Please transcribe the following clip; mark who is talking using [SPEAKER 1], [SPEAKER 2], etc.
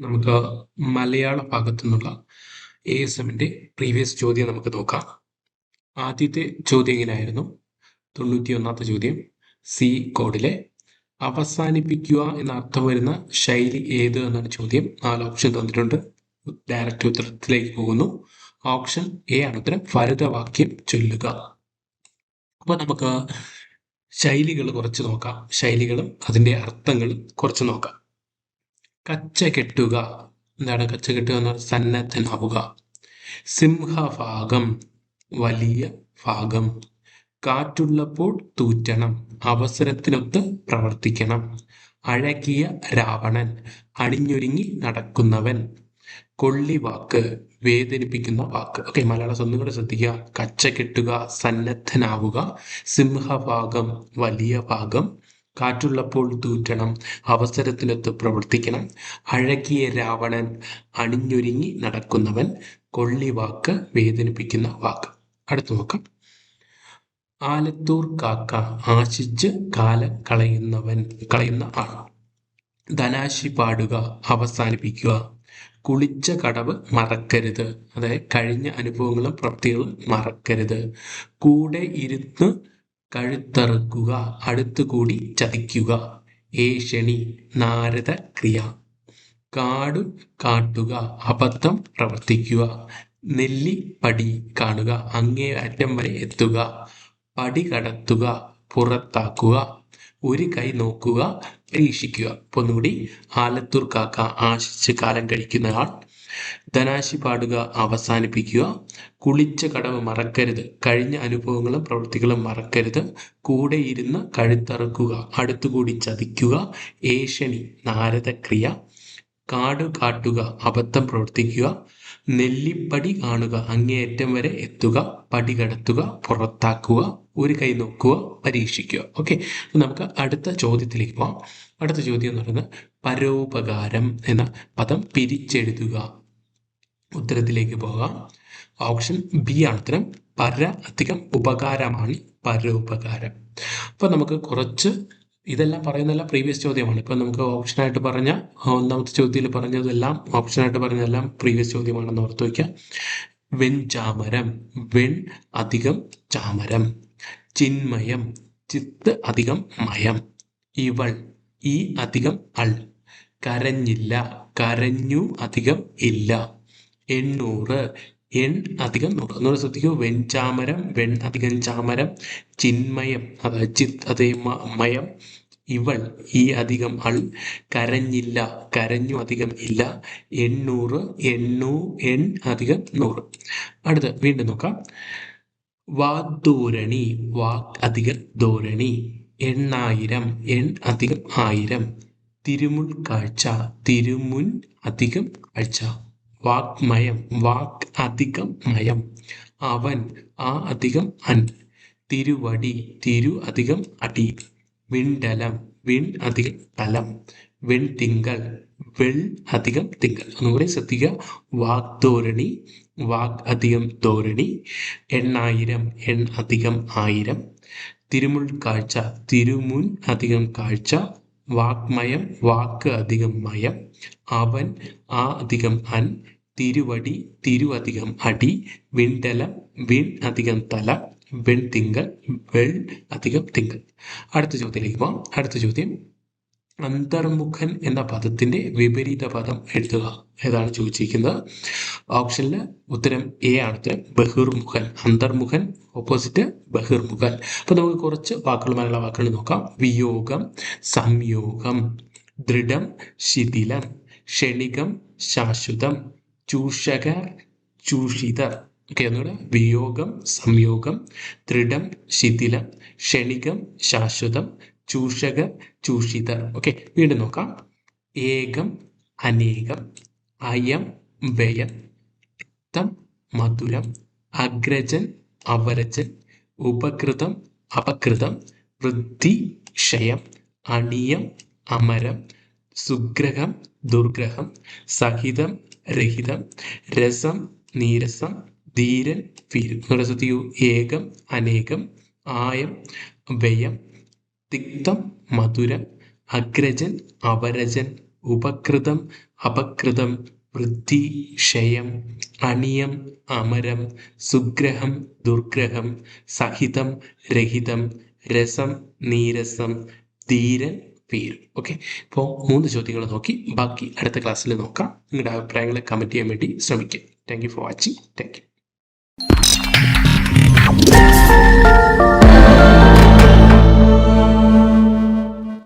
[SPEAKER 1] നമുക്ക് മലയാള ഭാഗത്തു നിന്നുള്ള എ എസ് എമ്മിന്റെ പ്രീവിയസ് ചോദ്യം നമുക്ക് നോക്കാം. ആദ്യത്തെ ചോദ്യം ഇങ്ങനെയായിരുന്നു തൊണ്ണൂറ്റി ഒന്നാമത്തെ ചോദ്യം സി കോഡിലെ അവസാനിപ്പിക്കുക എന്ന അർത്ഥം വരുന്ന ശൈലി ഏത് എന്നാണ് ചോദ്യം. നാല് ഓപ്ഷൻ തന്നിട്ടുണ്ട്. ഡയറക്റ്റ് ഉത്തരത്തിലേക്ക് പോകുന്നു. ഓപ്ഷൻ എ ആണ് ഉത്തരം. ഫരിതവാക്യം ചൊല്ലുക. അപ്പോൾ നമുക്ക് ശൈലികൾ കുറച്ച് നോക്കാം. ശൈലികളും അതിന്റെ അർത്ഥങ്ങൾ കുറച്ച് നോക്കാം. കച്ച കെട്ടുക. എന്താണ് കച്ച കെട്ടുക എന്ന് പറഞ്ഞാൽ സന്നദ്ധനാവുക. സിംഹഭാഗം വലിയ ഭാഗം. കാറ്റുള്ളപ്പോൾ തൂറ്റണം. അവസരത്തിനൊത്ത് പ്രവർത്തിക്കണം. അഴകിയ രാവണൻ അണിഞ്ഞൊരുങ്ങി നടക്കുന്നവൻ. കൊള്ളിവാക്ക് വേദനിപ്പിക്കുന്ന വാക്ക്. ഓക്കെ മലയാളം ഒന്നും കൂടെ ശ്രദ്ധിക്കുക. കച്ച കെട്ടുക സന്നദ്ധനാവുക. സിംഹഭാഗം വലിയ ഭാഗം. കാറ്റുള്ളപ്പോൾ തൂറ്റണം അവസരത്തിനൊത്ത് പ്രവർത്തിക്കണം. അഴകിയ രാവണൻ അണിഞ്ഞൊരുങ്ങി നടക്കുന്നവൻ കൊള്ളി വാക്ക് വേദനിപ്പിക്കുന്ന വാക്ക്. അടുത്തു നോക്കാം. ആലത്തൂർ കാക്ക ആശിച്ച് കാലം കളയുന്നവൻ കളയുന്ന ആൾ. ധനാശി പാടുക അവസാനിപ്പിക്കുക. കുളിച്ച കടവ് മറക്കരുത്. അതായത് കഴിഞ്ഞ അനുഭവങ്ങളും പ്രവൃത്തികളും മറക്കരുത്. കൂടെ ഇരുന്ന് കഴുത്തറുക്കുക അടുത്തുകൂടി ചതിക്കുക. ഏഷണി നാരദ ക്രിയ. കാടു കാട്ടുക അബദ്ധം പ്രവർത്തിക്കുക. നെല്ലി നെല്ലിപ്പടി കാണുക അങ്ങേ അറ്റം വരെ എത്തുക. പടി കടത്തുക പുറത്താക്കുക. ഒരു കൈ നോക്കുക പരീക്ഷിക്കുക. ഒന്നുകൂടി ആലത്തൂർ കാക്ക ആശിച്ച് കാലം കഴിക്കുന്നയാൾ ധനാശി പാടുക അവസാനിപ്പിക്കുക. കുളിച്ച കടവ് മറക്കരുത്. കഴിഞ്ഞ അനുഭവങ്ങളും പ്രവൃത്തികളും മറക്കരുത്. കൂടെ ഇരുന്ന് കഴുത്തറക്കുക. അടുത്തുകൂടി ചതിക്കുക. ഏഷണി നാരദക്രിയ. കാട് കാട്ടുക. അബദ്ധം പ്രവർത്തിക്കുക. നെല്ലിപ്പടി കാണുക. അങ്ങേയറ്റം വരെ എത്തുക. പടി കടത്തുക. പുറത്താക്കുക. ഒരു കൈ നോക്കുക. പരീക്ഷിക്കുക. ഓക്കെ. നമുക്ക് അടുത്ത ചോദ്യത്തിലേക്ക് പോവാം. അടുത്ത ചോദ്യം എന്ന് പറയുന്നത് പരോപകാരം എന്ന പദം പിരിച്ചെഴുതുക. ഉത്തരത്തിലേക്ക് പോകാം. ഓപ്ഷൻ ബി ആണ് ഉത്തരം. പര അധികം ഉപകാരമാണ് പരോപകാരം അപ്പോൾ നമുക്ക് കുറച്ച് ഇതെല്ലാം പറയുന്നതെല്ലാം പ്രീവിയസ് ചോദ്യമാണ്. ഇപ്പം നമുക്ക് ഓപ്ഷനായിട്ട് പറഞ്ഞ ഒന്നാമത്തെ ചോദ്യത്തിൽ പറഞ്ഞതെല്ലാം ഓപ്ഷനായിട്ട് പറഞ്ഞതെല്ലാം പ്രീവിയസ് ചോദ്യമാണെന്ന് ഓർത്ത് വയ്ക്കാം വെൺ ചാമരം വെൺ അധികം ചാമരം ചിന്മയം ചിത്ത് അധികം മയം ഇവൾ ഈ അധികം അൾ കരഞ്ഞില്ല കരഞ്ഞു അധികം ഇല്ല. എണ്ണൂറ്. എൺ അധികം നൂറ്. ഒന്നുകൂടെ ശ്രദ്ധിക്കൂ. വെൺചാമരം വെൺ അധികം ചാമരം ചിന്മയം അതായത് ചിത് അതേ മയം ഇവൾ ഈ അധികം അൾ കരഞ്ഞില്ല കരഞ്ഞു അധികം ഇല്ല എണ്ണൂറ് എണ്ണൂ എൺ അധികം നൂറ്. അടുത്ത് വീണ്ടും നോക്കാം. വാഗ്ദൂരണി വാക് അധികം ധോരണി എണ്ണായിരം എൺ അധികം ആയിരം തിരുമുൾ കാഴ്ച തിരുമുൻ അധികം കാഴ്ച. വാക്മയം വാക് അധികം മയം. അവൻ ആ അധികം അൻ. തിരുവടി തിരു അധികം അടി. വിണ്ടലം വിൺ അധികം തലം. വെൺതിങ്കൾ വെൾ അധികം തിങ്കൾ. ഒന്നുകൂടി ശ്രദ്ധിക്കുക. വാഗ്ധോരണി വാഗ് അധികം ധോരണി. എണ്ണായിരം എൺ അധികം ആയിരം. തിരുമുൾ കാഴ്ച തിരുമുൻ അധികം കാഴ്ച. വാക്മയം വാക്ക് അധികം മയം അവൻ ആ അധികം അൻ തിരുവടി തിരു അധികം അടി വിണ്ടലം വിൺ അധികം തല വെൺ തിങ്കൾ വെൾ അധികം തിങ്കൾ. അടുത്ത ചോദ്യത്തിലേക്ക് പോകാം അടുത്ത ചോദ്യം അന്തർമുഖൻ എന്ന പദത്തിന്റെ വിപരീത പദം എഴുതുക. ഏതാണ് ചോദിച്ചിരിക്കുന്നത്? ഓപ്ഷനിൽ ഉത്തരം എ ആണ്. ഉത്തരം ബഹിർമുഖൻ. അന്തർമുഖൻ ഓപ്പോസിറ്റ് ബഹിർമുഖൻ. അപ്പൊ നമുക്ക് കുറച്ച് വാക്കുകൾ മലയാള വാക്കുകൾ നോക്കാം. വിയോഗം സംയോഗം ദൃഢം ശിഥിലം ക്ഷണികം ശാശ്വതം ചൂഷകർ ചൂഷിതർ. ഓക്കെ ഒന്നുകൂടെ. വിയോഗം സംയോഗം ദൃഢം ശിഥിലം ക്ഷണികം ശാശ്വതം ചൂഷകർ ചൂഷിതർ ഓക്കെ വീണ്ടും നോക്കാം. ഏകം അനേകം അയം വ്യയം രക്തം മധുരം അഗ്രജൻ അവരജൻ ഉപകൃതം അപകൃതം വൃദ്ധി ക്ഷയം അണിയം അമരം സുഗ്രഹം ദുർഗ്രഹം സഹിതം രഹിതം രസം നീരസം ധീരൻ ശ്രദ്ധിക്കൂ ഏകം അനേകം ആയം വ്യയം തിക്തം മധുരം അഗ്രജൻ അപരജൻ ഉപകൃതം അപകൃതം വൃദ്ധി ക്ഷയം അണിയം അമരം സുഗ്രഹം ദുർഗ്രഹം സഹിതം രഹിതം രസം നീരസം ധീരൻ വീരൻ. ഓക്കെ? ഇപ്പോൾ മൂന്ന് ചോദ്യങ്ങൾ നോക്കി. ബാക്കി അടുത്ത ക്ലാസ്സിൽ നോക്കാം. നിങ്ങളുടെ അഭിപ്രായങ്ങളെ കമന്റ് ചെയ്യാൻ വേണ്ടി ശ്രമിക്കുക thank you for watching thank you